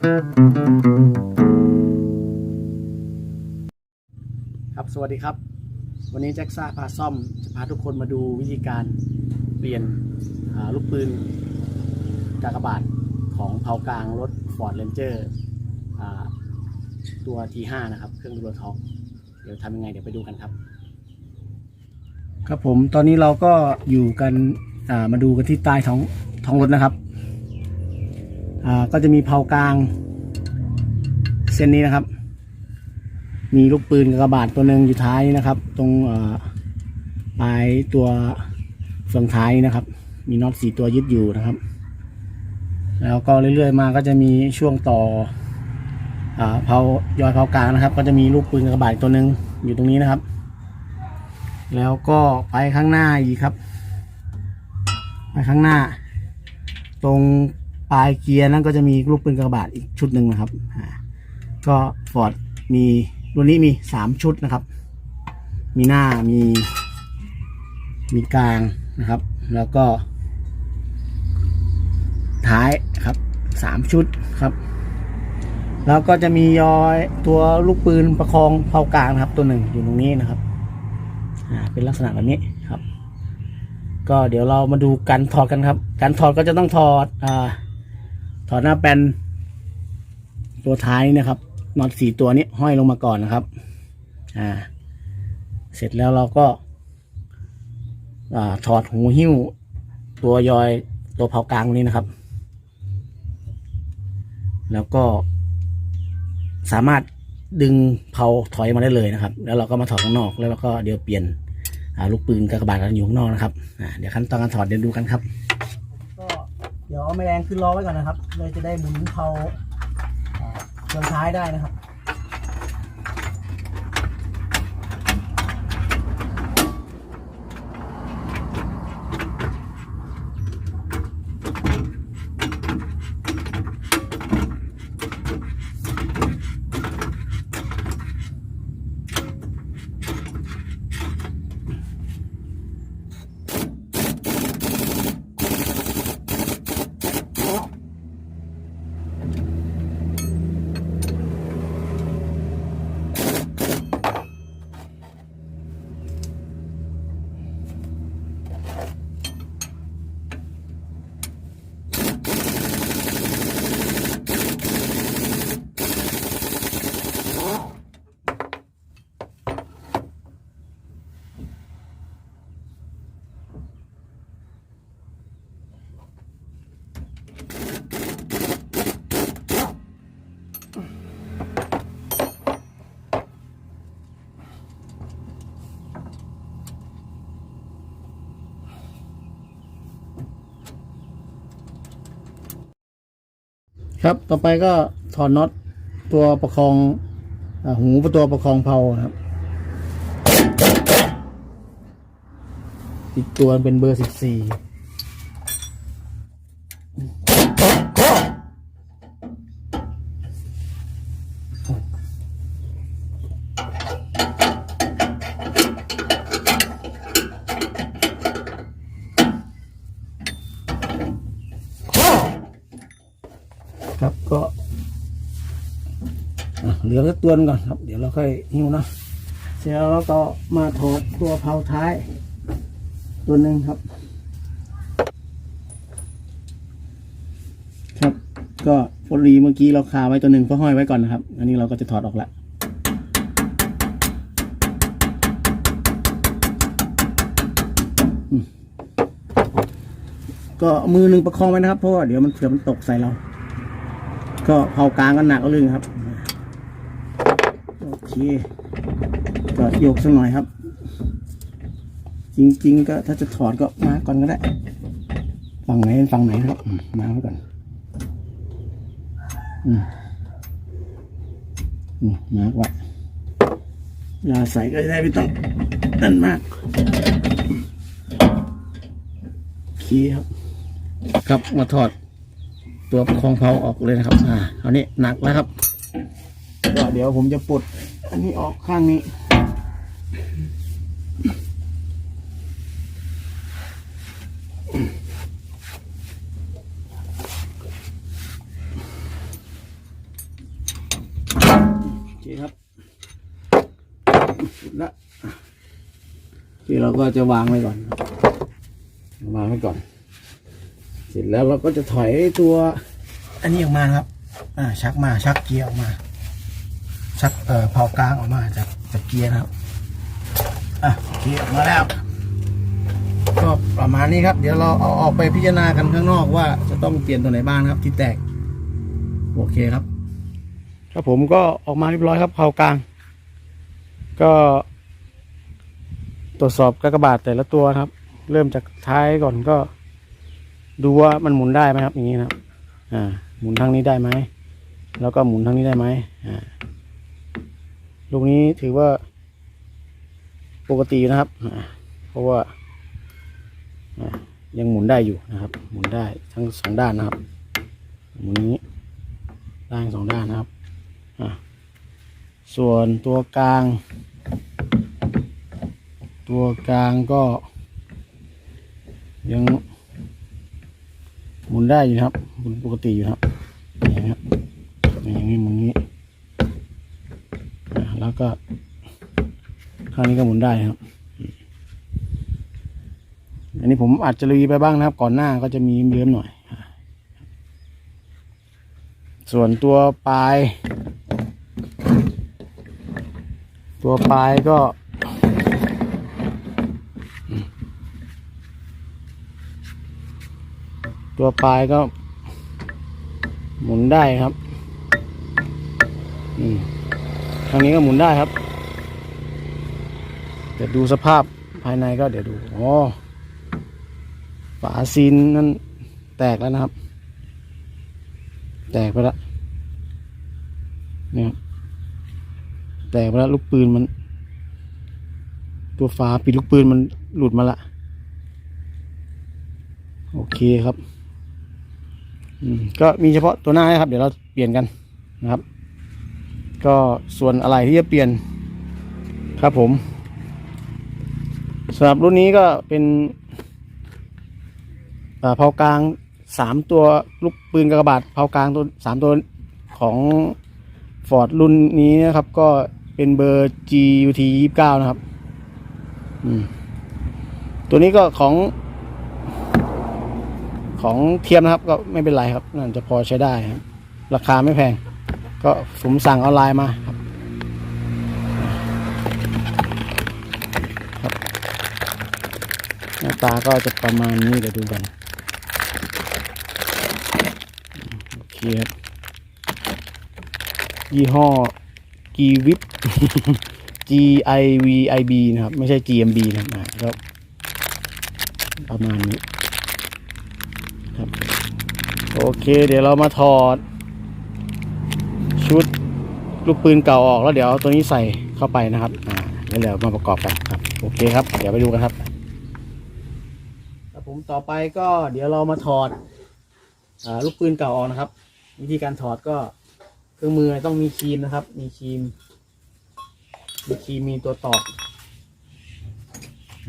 ครับสวัสดีครับ วันนี้แจ็คซ่าพาซ่อม จะพาทุกคนมาดูวิธีการเปลี่ยนลูกปืนกากบาทของเผากลางรถ Ford Ranger อ่าตัว T5 นะครับ เครื่องดูโรท็อกเดี๋ยวทำยังไงเดี๋ยวไปดูกันครับ ครับผมตอนนี้เราก็อยู่กันมาดูกันที่ใต้ท้องท้องรถนะครับ อ่าก็จะมีเผากลาง เส้นนี้นะครับ มีลูกปืนกระบาดตัวหนึ่งอยู่ท้ายนะครับ ตรงปลายตัวเฟืองท้ายนะครับ มีน็อตสี่ตัวยึดอยู่นะครับ แล้วก็เรื่อยๆมาก็จะมีช่วงต่ออเผายอยเผากลางนะครับ ก็จะมีลูกปืนกระบาดตัวหนึ่งอยู่ตรงนี้นะครับ แล้วก็ไปข้างหน้าอีกครับ ไปข้างหน้า ตรง ปลายเกียร์นั่นก็จะมีลูกปืนกระบาดอีกชุดหนึ่งนะครับก็ฟอร์ดมีรุ่นนี้มีสามชุดนะครับ มีหน้ามี มีกลางนะครับ แล้วก็ ท้ายครับสามชุดครับ แล้วก็จะมียอยตัวลูกปืนประคองเผากลางนะครับ ตัวหนึ่งอยู่ตรงนี้นะครับอ่าเป็นลักษณะแบบนี้ครับ ก็เดี๋ยวเรามาดูการถอดกันครับ การถอดก็จะต้องถอดอ่า ถอดหน้าแปนตัวท้ายนี่นะครับน็อตสี่ตัวนี้ห้อยลงมาก่อนนะครับ อ่า เสร็จแล้วเราก็อ่าถอดหูหิ้ว ตัวยอยตัวเผากลางตรงนี้นะครับ แล้วก็สามารถดึงเผาถอยมาได้เลยนะครับ แล้วเราก็มาถอดข้างนอกแล้วเราก็เดี๋ยวเปลี่ยนลูกปืนกระบาดกันอยู่ข้างนอกนะครับอ่าเดี๋ยวขั้นตอนการถอดเดี๋ยวดูกันครับ เดี๋ยวเอาแมลงขึ้นล้อไว้ก่อนนะครับ เลยจะได้หมุนเผาอ่าเครื่องท้ายได้นะครับ ครับต่อไปก็ถอดน็อตตัวประคองอหูตัวประคองเพลาครับ อีกตัวเป็นเบอร์สิบสี่ครับก็อะ เตือแค่ตัวนึงก่อนครับ เดี๋ยวเราค่อยหิ้วนะเสร็จแล้วเราก็มาถอดตัวเพลาท้าย ตัวหนึ่งครับ ครับ ก็พอดีเมื่อกี้เราคาไว้ตัวหนึ่งก็ห้อยไว้ก่อนนะครับ อันนี้เราก็จะถอดออกละก็มือหนึ่งประคองไว้นะครับเพราะว่าเดี๋ยวมันเผื่อมันตกใส่เรา ก็เผากลางก็หนักก็ลึงครับ เคก็โยกสักหน่อยครับ จริง ๆ ก็ถ้าจะถอดก็มาก่อนก็ได้ฝั่งไหนเป็นฝั่งไหนนะครับอืมมาไว้ก่อนอืมอืมมาไว้เวลาใส่ก็จะได้ไม่ต้องนั่นมากโอเคครับ ครับมาถอดตัวประคองเพลาออกเลยนะครับ อ่าคราวนี้หนักแล้วครับก็เดี๋ยวผมจะปลด อันนี้ออกข้างนี้โอเคครับสุดละที่เราก็จะวางไว้ก่อนวางไว้ก่อน เสร็จแล้วเราก็จะถอยตัว อันนี้ออกมาครับ อ่าชักมาชักเกียร์ออกมา ชักเอ่อเผากลางออกมาจากจากเกียร์นะครับอะเกียร์ออกมาแล้ว ก็ประมาณนี้ครับ เดี๋ยวเราเอาออกไปพิจารณากันข้างนอกว่าจะต้องเปลี่ยนตัวไหนบ้างครับที่แตก โอเคครับครับผมก็ออกมาเรียบร้อยครับเผากลาง ก็ ตรวจสอบกากบาทแต่ละตัวครับ เริ่มจากท้ายก่อนก็ ดูว่ามันหมุนได้ไหมครับ อย่างนี้นะครับ อ่า หมุนทางนี้ได้ไหมแล้วก็หมุนทางนี้ได้ไหมอ่า ลูกนี้ถือว่าปกตินะครับ เพราะว่ายังหมุนได้อยู่นะครับ หมุนได้ทั้งสองด้านนะครับ หมุนนี้ได้ทั้งสองด้านนะครับ ส่วนตัวกลาง ตัวกลางก็ยังหมุนได้อยู่ครับ หมุนปกติอยู่ครับอย่างนี้ครับอย่างนี้หมุนนี้อ่าแล้ว ก็ข้างนี้ก็หมุนได้ครับ อันนี้ผมอาจจะรีไปบ้างนะครับ ก่อนหน้าก็จะมีเลื้อมหน่อย ส่วนตัวปลาย ตัวปลายก็ตัวปลายก็หมุนได้ครับ อืม ทางนี้ก็หมุนได้ครับแต่ดูสภาพภายในก็เดี๋ยวดูอ๋อฝาซีนนั่นแตกแล้วนะครับ แตกไปแล้วเนี่ยแตกไปแล้วลูกปืนมัน ตัวฝาปิดลูกปืนมันหลุดมาละโอเคครับอืมก็มีเฉพาะตัวหน้านะครับ เดี๋ยวเราเปลี่ยนกันนะครับ ก็ส่วนอะไรที่จะเปลี่ยนครับผมสำหรับรุ่นนี้ก็เป็นเผากลางสามตัวลูกปืนกระบาดเผากลางตัวสามตัวของฟอร์ดรุ่นนี้นะครับ ก็เป็นเบอร์ GUT ยี่สิบเก้านะครับตัวนี้ก็ของ ของเทียมนะครับ ก็ไม่เป็นไรครับน่าจะพอใช้ได้ครับ ราคาไม่แพง ก็ผมสั่งออนไลน์มาครับหน้าตาก็จะประมาณนี้เดี๋ยวดูกันโอเคครับยี่ห้อ g v i p G I V I B นะครับ ไม่ใช่ G M B นะครับก็ประมาณนี้ครับ โอเค เดี๋ยวเรามาถอด ชุดลูกปืนเก่าออกแล้วเดี๋ยวตัวนี้ใส่เข้าไปนะครับอ่าแล้วเดี๋ยวมาประกอบกันครับโอเคครับ เดี๋ยวไปดูกันครับครับผมต่อไปก็เดี๋ยวเรามาถอดอาลูกปืนเก่าออกนะครับ วิธีการถอดก็เครื่องมือต้องมีครีมนะครับ มีครีมมีครีมมีตัวตอก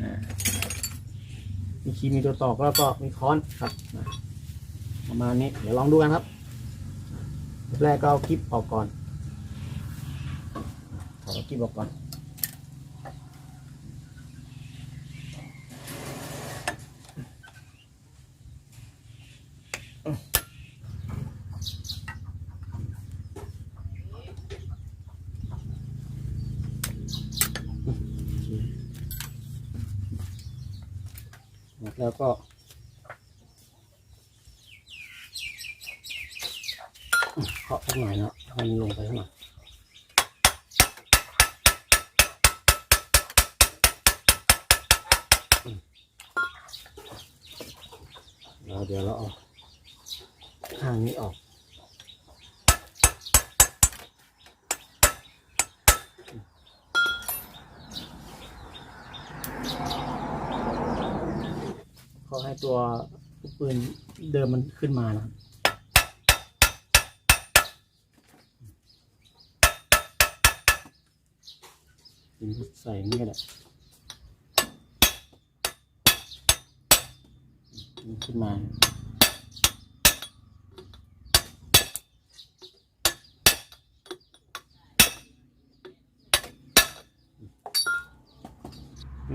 อามีครีมมีตัวตอกแล้วก็มีค้อนครับประมาณนี้เดี๋ยวลองดูกันครับ แรกก็เอาคลิปออกก่อนถอดคลิปออกก่อน แล้วก็ เคาะสักหน่อยเนาะให้มันลงไปสักหน่อยอืมแล้วเดี๋ยวเราเอาข้างนี้ออกก็ให้ตัวปืนเดิมมันขึ้นมานะครับ ใส่เนี่ยแหละขึ้นมา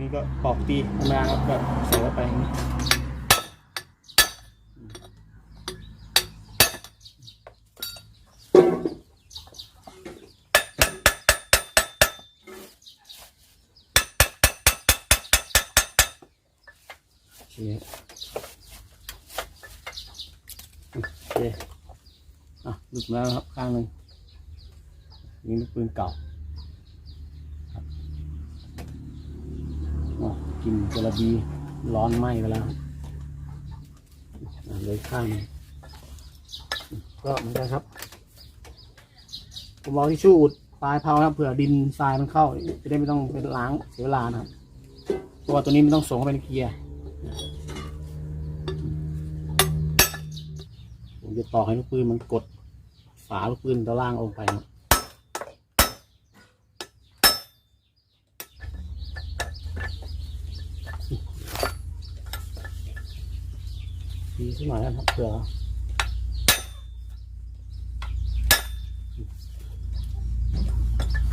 นี่ก็ปอกตีมาครับแบบใส่เข้าไป แล้วครับข้างหนึ่งนี่ลูกปืนเก่าอ๋อกินจระบีร้อนไหม้ไปแล้วครับอะเลยข้างนึงก็เหมือนกันครับผมเอาที่ชู่อุดปลายเผานะครับเผื่อดินทรายมันเข้าจะได้ไม่ต้องไปล้างเสียเวลานะครับเพราะว่าตัวนี้มันต้องส่งเข้าไปในเกียร์ผมจะต่อให้ลูกปืนมันกด ฝาลูกปืนตัวล่างลงไปครับดีสักหน่อยนะครับเผื่อ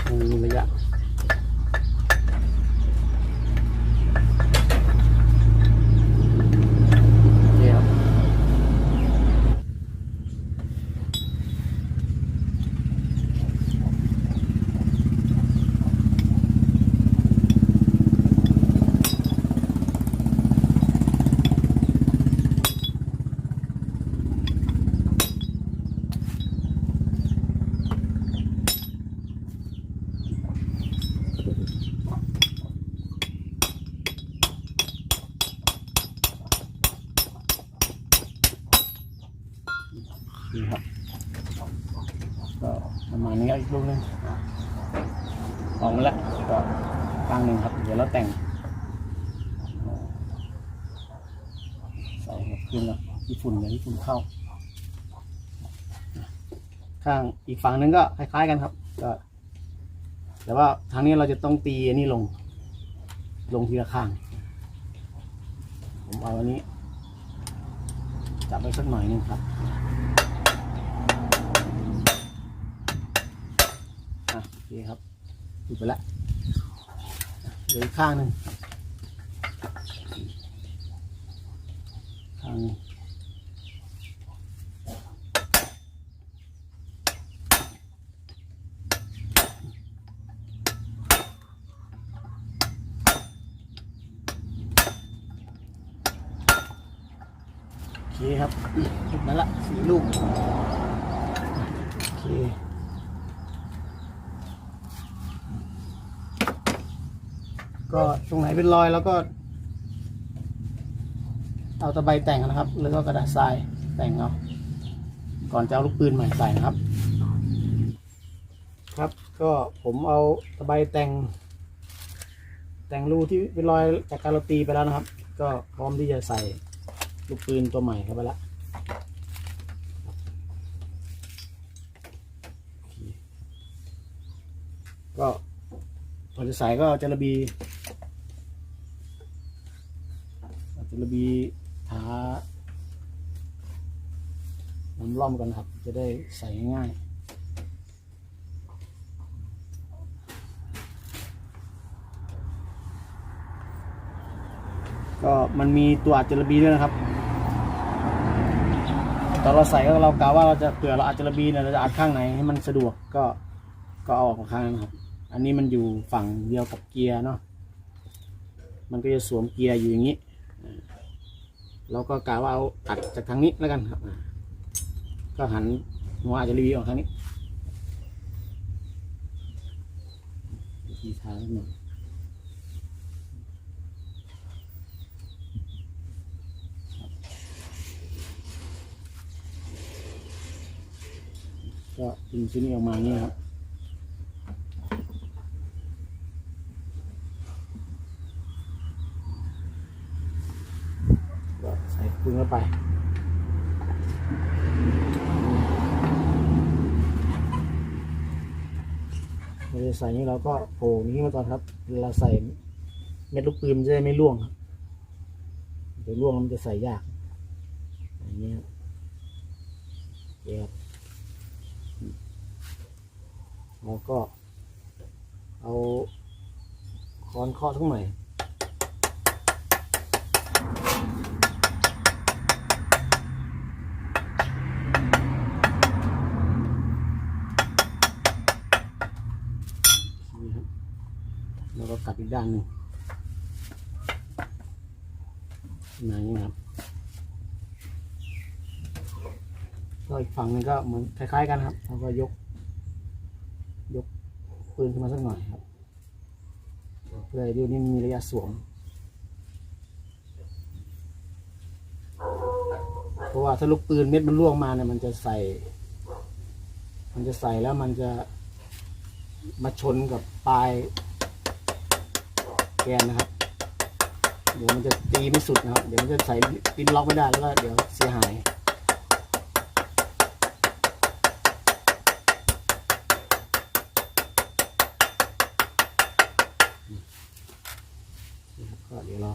มันมีระยะโอเคครับนี่ครับ ก็ประมาณนี้ครับอีก ลูกหนึงออกมาแล้วก็ข้างหนึ่งครับ เดี๋ยวเราแต่งใส่กับขึ้นแล้วญี่ปุ่นเลยญี่ปุ่นเข้า ข้างอีกฝั่งนึงก็คล้ายๆกันครับ ก็ แต่ว่าทางนี้เราจะต้องตีอันนี้ลง ลงทีละข้าง ผมเอาอันนี้ จับไว้สักหน่อยหนึงครับ อะโอ เคครับหยุดไปแล้วเหลืออีกข้างหนึ่งข้างนึ่งโอเคครับหยุดมาละสี่ลูกโอเค ก็ตรงไหนเป็นรอยแล้วก็ เอาตะไบแต่งนะครับ หรือก็กระดาษทรายแต่งเอาก่อนจะเอาลูกปืนใหม่ใส่นะครับ ครับ ก็ผมเอาตะไบแต่ง แต่งรูที่เป็นรอยจากการเราตีไปแล้วนะครับ ก็พร้อมที่จะใส่ลูกปืนตัวใหม่เข้าไปแล้วก็พอจะใส่ก็เอาจระบี เอาจระบีทาน้ำร่อมกันครับ จะได้ใส่ง่ายก็มันมีตัวอัดจระบีด้วยนะครับ ตอนเราใส่ก็เรากะว่าเราจะเผื่อเราอัดจระบีเนี่ยเราจะอัดข้างไหนให้มันสะดวกก็ก็เอาออกข้างนั้นครับ อันนี้มันอยู่ฝั่งเดียวกับเกียร์เนาะ มันก็จะสวมเกียร์อยู่อย่างนี้ เราก็กะว่าเอาตัดจากทางนี้แล้วกันครับ ก็หันหัวอาจจะรีวิวออกทางนี้วิธีทาหนึ่งก็ดึงชิ้นนี้ออกมาอย่างนี้ครับ ก็ใส่ปืนเข้า ไปเราจะใส่นี้เราก็โผล่นี้มาก่อนครับเวลาใส่เม็ดลูกปืนจะได้ไม่ร่วงครับเดี๋ยวร่วงมันจะใส่ยากอย่างนี้ครับโอเคครับเราก็เอาค้อนเคาะทั้งใหม่แล้วก็กลับ อีกด้านหนึ่งมาอย่างนี้ครับก็อีกฝั่งนึงก็เหมือนคล้ายๆกันครับแล้วก็ยก ยกปืนขึ้นมาสักหน่อยครับเพื่อให้ดูนี่มีระยะสวม เพราะว่าถ้าลูกปืนเม็ดมันล่วงมาเนี่ยมันจะใส่ มันจะใส่แล้วมันจะมาชนกับปลาย แกนนะครับ เดี๋ยวมันจะตีไม่สุดนะครับ เดี๋ยวมันจะใส่ปิ้นล็อกไม่ได้แล้วก็เดี๋ยวเสียหายก็เดี๋ยวเรา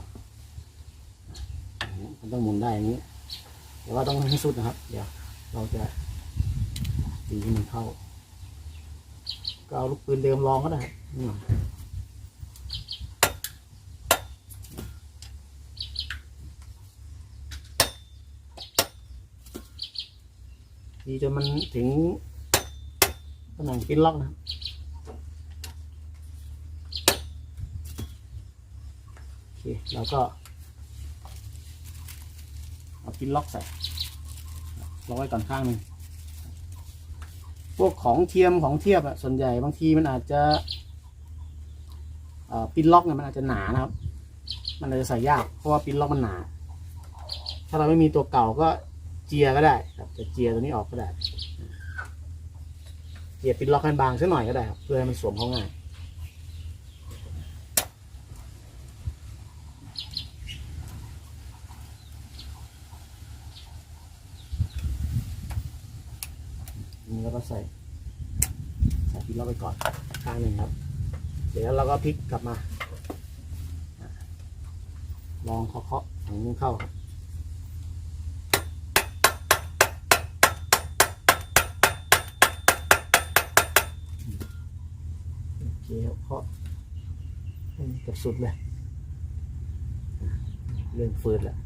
มันต้องหมุนได้อย่างนี้แต่ว่าต้องให้สุดนะครับ เดี๋ยวเราจะตีให้มันเข้า ก็เอาลูกปืนเดิมลองก็ได้นี่หน่อย ตีจนมันถึงตำแหน่งปิ้นล็อกนะครับโอเคเราก็เอาปิ้นล็อกใส่ล็อกไว้ก่อนข้างหนึ่งพวกของเทียมของเทียบอะส่วนใหญ่บางทีมันอาจจะปิ้นล็อกเนี่ยมันอาจจะหนานะครับ มันอาจจะใส่ยากเพราะว่าปิ้นล็อกมันหนา ถ้าเราไม่มีตัวเก่าก็ เจียก็ได้ครับจะเจียตัวนี้ออกก็ได้เจียปิ้นล็อกให้บางสักหน่อยก็ได้ครับเพื่อให้มันสวมเข้าง่ายนี่แล้วก็ใส่ใส่พริกล็อกไปก่อนข้างหนึ่งครับ เดี๋ยวเราก็พลิกกลับมา ลองเคาะๆถังนึงเข้าครับ นี่ครับเคาะกับสุดเลยเรื่องฟืดแล้ว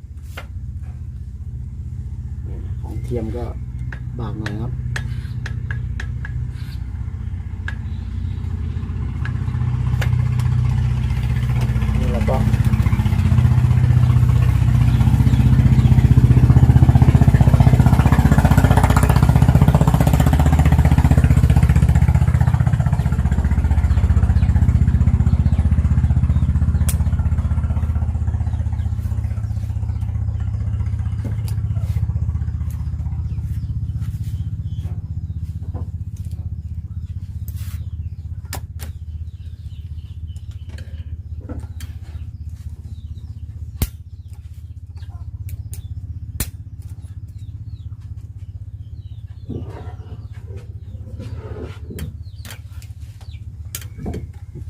ของเทียมก็บางหน่อยครับ นี่แล้วก็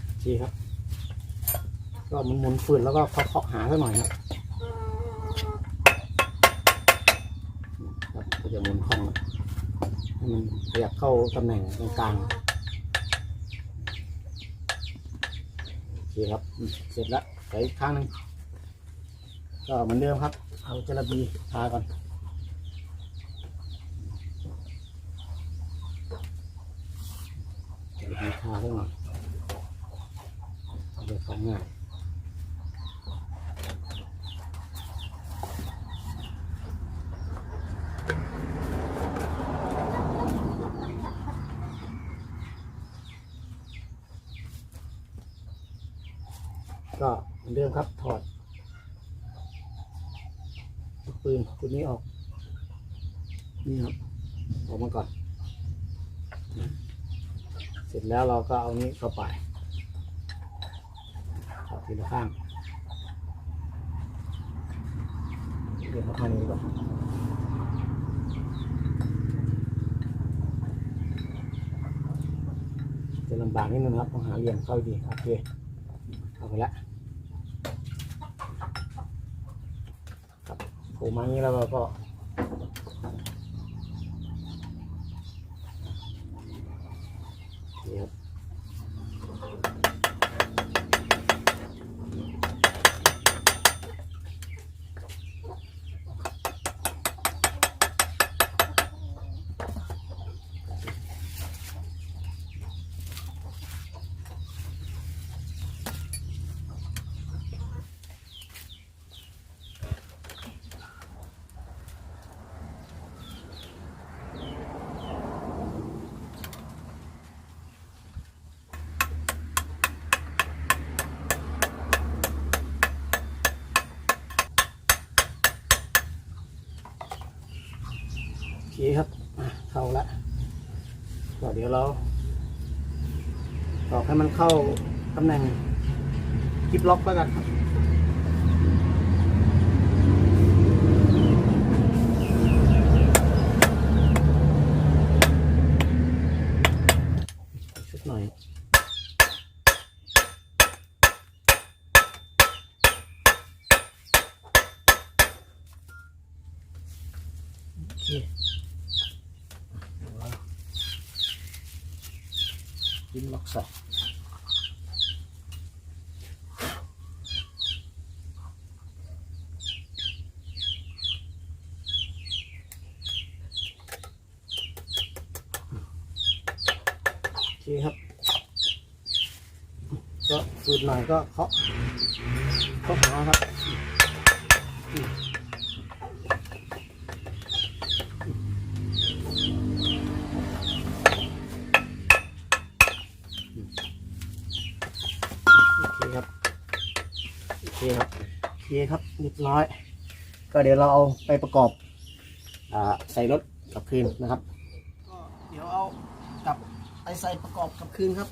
โอเครับ ก็หมุนหมุนๆฟืนแล้วก็เคาะหาสักหน่อยครับครับก็จะหมุนคล่องให้มันขยับเข้าตำแหน่งตรงกลางโอเคครับเสร็จแล้วใส่ข้างนึงก็เหมือนเดิมครับ เอาจระบีทาก่อน จระบีทาสักหน่อยเดี๋ยวของง่ายก็เหมือนเดิมครับถอดปืนตัวนี้ออก นี่ครับ ออกมาก่อน สร็จแล้วเราก็เอานี้เข้าไปถอดทีละข้างเดี๋ยวเขาทำนี้ก่อนจะลำบากนิดนึงนะครับต้องหาเหลี่ยมเข้าดีโอเคเอาไปละครับโผล่มาอย่างนี้แล้วเราก็นี่ครับ โก็เดี๋ยวเราตอก ให้มันเข้าตำแหน่งคลิปล็อกแล้วกันครับ สักหน่อย โอเคยิ้มล็อกใส่โอเคครับ ก็ฟืด หน่อยก็เคาะเคาะหัวครับโอเคครับโอเคครับเรียบร้อย ก็เดี๋ยวเราเอาไปประกอบอใส่รถกับคืนนะครับก็เดี๋ยวเอากลับไปใส่ประกอบกับคืนครับ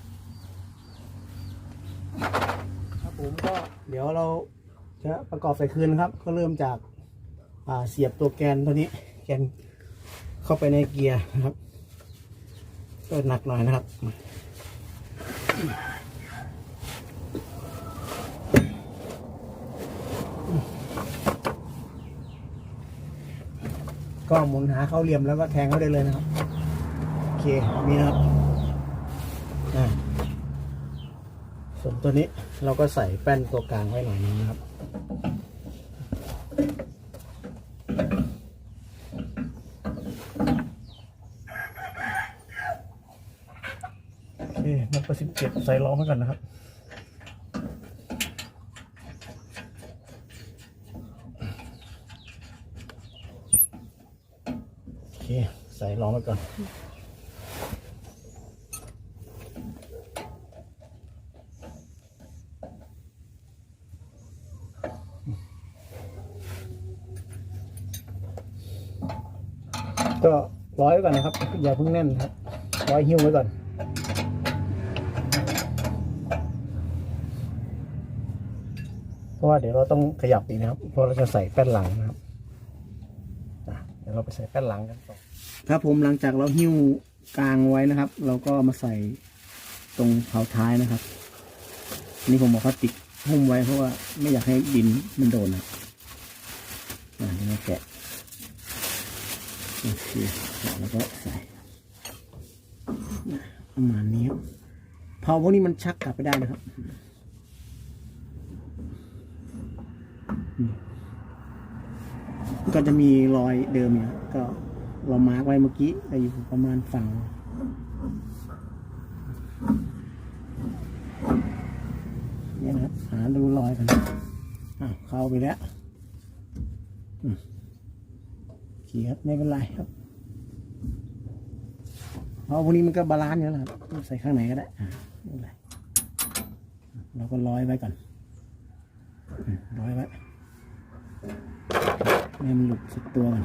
ครับผมก็เดี๋ยวเราจะประกอบใส่คืนนะครับ ก็เริ่มจากาเสียบตัวแกนตัวนี้ แกนเข้าไปในเกียร์นะครับก็หนักหน่อยนะครับก็หมุนหาเข้าเหลี่ยมแล้วก็แทงเข้าได้เลยนะครับ โอเคแบบนี้นะครับอ่า ส่วนตัวนี้เราก็ใส่แป้นตัวกลางไว้หน่อยนึงนะครับโอเคนับไปสิบเจ็ดใส่ล้อไว้ก่อนนะครับโอเคใส่ล้อไว้ก่อน ก็ร้ อยไว้ก่อนนะครับ อย่าเพิ่งแน่นครับร้อยหิ้วไว้ก่อนเพราะว่าเดี๋ยวเราต้องขยับอีกนะครับ เพราะเราจะใส่แป้นหลังนะครับเดี๋ยวเราไปใส่แป้นหลังกันต่อครับผมหลังจากเราหิ้วกลางไว้นะครับ เราก็มาใส่ตรงเผาท้ายนะครับอันนี่ผมบอกว่าติดหุ้มไว้เพราะว่าไม่อยากให้ดินมันโดนนะอ่านี่แกะ โอเคแล้วก็ใส่ประมาณนี้เพราพวกนี้มันชักกลับไปได้นะครับก็จะมีรอยเดิมเนี่ยก็เรามาร์กไว้เมื่อกี้อยู่ประมาณฝั่งเนี่ยนะครับหาดูรอยกันอ้าวเข้าไปแล้วโอ เคครับไม่เป็นไรครับเพราะพวกนี้มันก็บาลานซ์อยู่แล้วครับใส่ข้างไหนก็ได้ไม่เป็นไรเราก็ร้อยไว้ก่อนร้อยไว้ไม่ให้มันหลุดสักตัวก่อน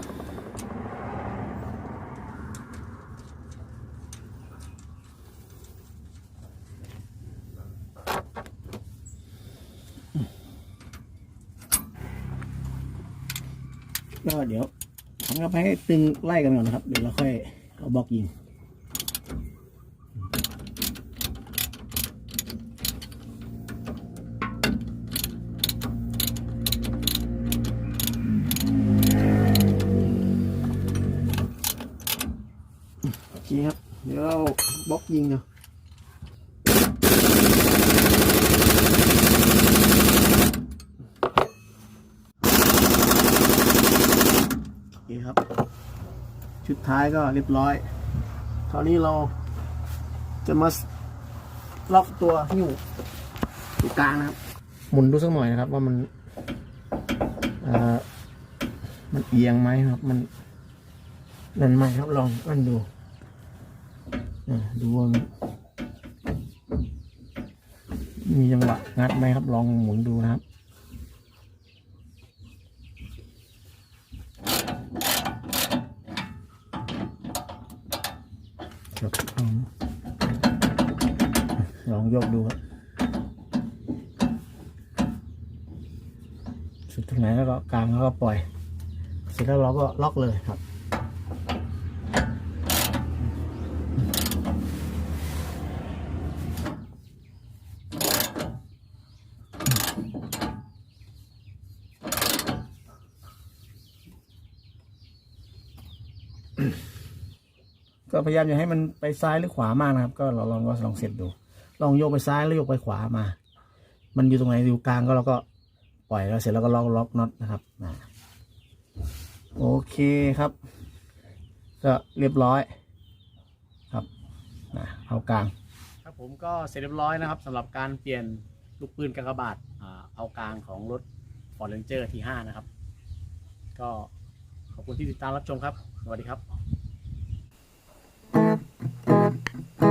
ก็เดี๋ยว ทำกระไป ให้ตึงไล่กันก่อนนะครับ เดี๋ยวเราค่อยเอาบล็อกยิงโอเคครับ เดี๋ยวเราบล็อกยิงเนาะ โอเคครับ ชุดท้ายก็เรียบร้อย คราวนี้เราจะมาล็อกตัวหิ้วอยู่กลางนะครับ หมุนดูสักหน่อยนะครับ ว่ามันเอ่อมันเอียงไหมครับ มันนั่นไหมครับลองอันดูดูว่ามันมีจังหวะงัดไหมครับ ลองหมุนดูนะครับ ครับเอา อืมลอง ยกดูครับสุดตรงไหนแล้วก็กลางแล้วก็ปล่อย เสร็จแล้วเราก็ล็อกเลยครับก็พยายามอย่าให้มันไปซ้ายหรือขวามากนะครับ ก็เราลองลองเสร็จดู ลองโยกไปซ้ายแล้วโยกไปขวามา มันอยู่ตรงไหนอยู่กลางก็เราก็ปล่อยแล้วเสร็จแล้วก็ล็อกล็อกน็อตนะครับอ่าโอเคครับ ก็เรียบร้อยครับนะเอากลาง ครับผมก็เสร็จเรียบร้อยนะครับสำหรับการเปลี่ยนลูกปืนกากบาทเอากลางของรถ Ford Ranger T5 นะครับ ก็ขอบคุณที่ติดตามรับชมครับ สวัสดีครับ